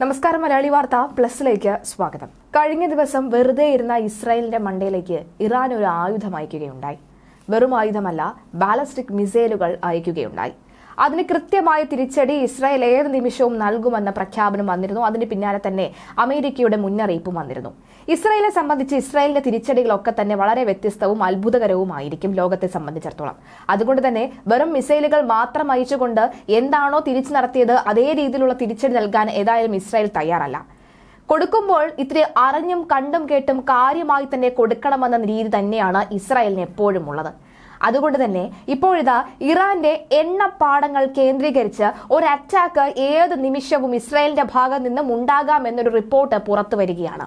നമസ്കാരം മലയാളി വാർത്ത പ്ലസിലേക്ക് സ്വാഗതം. കഴിഞ്ഞ ദിവസം വെറുതെ ഇരുന്ന ഇസ്രായേലിന്റെ മണ്ടയിലേക്ക് ഇറാൻ ഒരു ആയുധം അയക്കുകയുണ്ടായി. വെറും ആയുധമല്ല ബാലസ്റ്റിക് മിസൈലുകൾ അയക്കുകയുണ്ടായി. അതിന് കൃത്യമായ തിരിച്ചടി ഇസ്രായേൽ ഏത് നിമിഷവും നൽകുമെന്ന പ്രഖ്യാപനം വന്നിരുന്നു. അതിന് പിന്നാലെ തന്നെ അമേരിക്കയുടെ മുന്നറിയിപ്പും വന്നിരുന്നു. ഇസ്രായേലിനെ സംബന്ധിച്ച് ഇസ്രായേലിന്റെ തിരിച്ചടികളൊക്കെ തന്നെ വളരെ വ്യത്യസ്തവും അത്ഭുതകരവുമായിരിക്കും ലോകത്തെ സംബന്ധിച്ചിടത്തോളം. അതുകൊണ്ട് തന്നെ വെറും മിസൈലുകൾ മാത്രം അയച്ചുകൊണ്ട് എന്താണോ തിരിച്ചു നടത്തിയത് അതേ രീതിയിലുള്ള തിരിച്ചടി നൽകാൻ ഏതായാലും ഇസ്രായേൽ തയ്യാറല്ല. കൊടുക്കുമ്പോൾ ഇത്തിരി അറിഞ്ഞും കണ്ടും കേട്ടും കാര്യമായി തന്നെ കൊടുക്കണമെന്ന രീതി തന്നെയാണ് ഇസ്രായേലിന് എപ്പോഴും ഉള്ളത്. അതുകൊണ്ട് തന്നെ ഇപ്പോഴിതാ ഇറാന്റെ എണ്ണപ്പാടങ്ങൾ കേന്ദ്രീകരിച്ച് ഒരു അറ്റാക്ക് ഏത് നിമിഷവും ഇസ്രായേലിന്റെ ഭാഗത്ത് നിന്നും ഉണ്ടാകാം എന്നൊരു റിപ്പോർട്ട് പുറത്തു വരികയാണ്.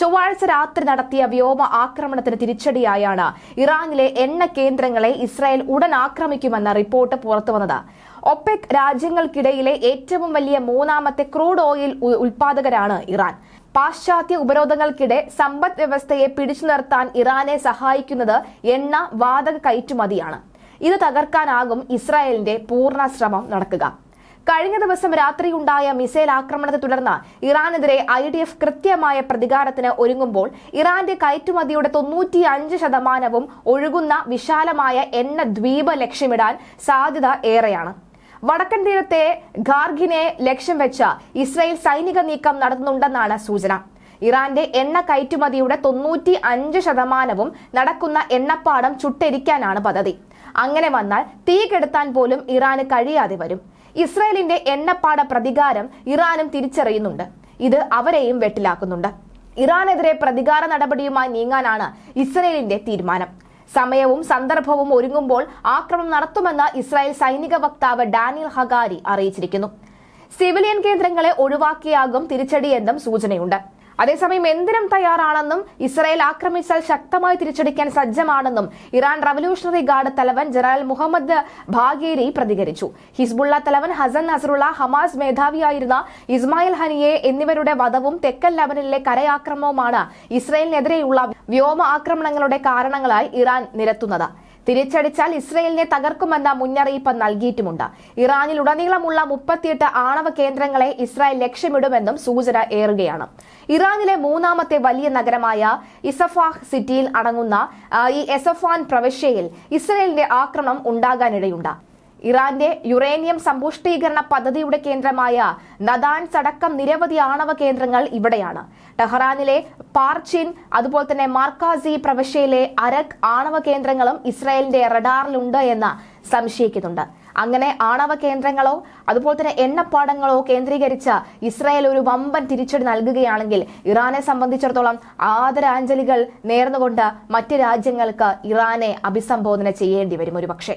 ചൊവ്വാഴ്ച രാത്രി നടത്തിയ വ്യോമ ആക്രമണത്തിന് തിരിച്ചടിയായാണ് ഇറാനിലെ എണ്ണ കേന്ദ്രങ്ങളെ ഇസ്രായേൽ ഉടൻ ആക്രമിക്കുമെന്ന റിപ്പോർട്ട് പുറത്തുവന്നത് ഒപെക് രാജ്യങ്ങൾക്കിടയിലെ ഏറ്റവും വലിയ മൂന്നാമത്തെ ക്രൂഡ് ഓയിൽ ഉൽപാദകരാണ് ഇറാൻ. പാശ്ചാത്യ ഉപരോധങ്ങൾക്കിടെ സമ്പദ് വ്യവസ്ഥയെ പിടിച്ചു നിർത്താൻ ഇറാനെ സഹായിക്കുന്നത് എണ്ണ വാതക കയറ്റുമതിയാണ്. ഇത് തകർക്കാനാകും ഇസ്രായേലിന്റെ പൂർണ ശ്രമം നടക്കുക. കഴിഞ്ഞ ദിവസം രാത്രി ഉണ്ടായ മിസൈൽ ആക്രമണത്തെ തുടർന്ന് ഇറാനെതിരെ ഐ ഡി എഫ് കൃത്യമായ പ്രതികാരത്തിന് ഒരുങ്ങുമ്പോൾ ഇറാന്റെ കയറ്റുമതിയുടെ തൊണ്ണൂറ്റി അഞ്ച് ശതമാനവും ഒഴുകുന്ന വിശാലമായ എണ്ണ ദ്വീപ് ലക്ഷ്യമിടാൻ സാധ്യത ഏറെയാണ്. വടക്കൻ തീരത്തെ ഖാർഗിനെ ലക്ഷ്യം വെച്ച ഇസ്രായേൽ സൈനിക നീക്കം നടത്തുന്നുണ്ടെന്നാണ് സൂചന. ഇറാന്റെ എണ്ണ കയറ്റുമതിയുടെ തൊണ്ണൂറ്റി അഞ്ച് ശതമാനവും നടക്കുന്ന എണ്ണപ്പാടം ചുട്ടെരിക്കാനാണ് പദ്ധതി. അങ്ങനെ വന്നാൽ തീ കെടുത്താൻ പോലും ഇറാന് കഴിയാതെ വരും. ഇസ്രായേലിന്റെ എണ്ണപ്പാട പ്രതികാരം ഇറാനും തിരിച്ചറിയുന്നുണ്ട്. ഇത് അവരെയും വെട്ടിലാക്കുന്നുണ്ട്. ഇറാനെതിരെ പ്രതികാര നടപടിയുമായി നീങ്ങാനാണ് ഇസ്രയേലിന്റെ തീരുമാനം. സമയവും സന്ദർഭവും ഒരുങ്ങുമ്പോൾ ആക്രമണം നടത്തുമെന്ന് ഇസ്രായേൽ സൈനിക വക്താവ് ഡാനിയൽ ഹഗാരി അറിയിച്ചിരിക്കുന്നു. സിവിലിയൻ കേന്ദ്രങ്ങളെ ഒഴിവാക്കിയാകും തിരിച്ചടിയെന്നും സൂചനയുണ്ട്. അതേസമയം എന്തിനും തയ്യാറാണെന്നും ഇസ്രായേൽ ആക്രമിച്ചാൽ ശക്തമായി തിരിച്ചടിക്കാൻ സജ്ജമാണെന്നും ഇറാൻ റവല്യൂഷണറി ഗാർഡ് തലവൻ ജനറൽ മുഹമ്മദ് ഭാഗേരി പ്രതികരിച്ചു. ഹിസ്ബുള്ള തലവൻ ഹസൻ നസറുള്ള ഹമാസ് മേധാവിയായിരുന്ന ഇസ്മായിൽ ഹനിയെ എന്നിവരുടെ വധവും തെക്കൻ ലബനനിലെ കരയാക്രമവുമാണ് ഇസ്രായേലിനെതിരെയുള്ള വ്യോമ ആക്രമണങ്ങളുടെ കാരണങ്ങളായി ഇറാൻ നിരത്തുന്നത്. തിരിച്ചടിച്ചാൽ ഇസ്രയേലിനെ തകർക്കുമെന്ന മുന്നറിയിപ്പ് നൽകിയിട്ടുമുണ്ട്. ഇറാനിലുടനീളമുള്ള മുപ്പത്തിയെട്ട് ആണവ കേന്ദ്രങ്ങളെ ഇസ്രായേൽ ലക്ഷ്യമിടുമെന്നും സൂചന ഏറുകയാണ്. ഇറാനിലെ മൂന്നാമത്തെ വലിയ നഗരമായ ഇസഫാഹ് സിറ്റിയിൽ അടങ്ങുന്ന ഈ എസഫാൻ പ്രവിശ്യയിൽ ഇസ്രയേലിന്റെ ആക്രമണം ഉണ്ടാകാനിടയുണ്ട്. ഇറാന്റെ യുറേനിയം സമ്പുഷ്ടീകരണ പദ്ധതിയുടെ കേന്ദ്രമായ നദാൻ അടക്കം നിരവധി ആണവ കേന്ദ്രങ്ങൾ ഇവിടെയാണ്. ടെഹ്റാനിലെ പാർച്ചിൻ അതുപോലെ തന്നെ മാർക്കാസി പ്രവിശ്യയിലെ അരക് ആണവ കേന്ദ്രങ്ങളും ഇസ്രായേലിന്റെ റഡാറിലുണ്ട് എന്ന് സംശയിക്കുന്നുണ്ട്. അങ്ങനെ ആണവ കേന്ദ്രങ്ങളോ അതുപോലെ തന്നെ എണ്ണപ്പാടങ്ങളോ കേന്ദ്രീകരിച്ച് ഇസ്രായേൽ ഒരു വമ്പൻ തിരിച്ചടി നൽകുകയാണെങ്കിൽ ഇറാനെ സംബന്ധിച്ചിടത്തോളം ആദരാഞ്ജലികൾ നേർന്നുകൊണ്ട് മറ്റ് രാജ്യങ്ങൾക്ക് ഇറാനെ അഭിസംബോധന ചെയ്യേണ്ടി വരും ഒരു പക്ഷേ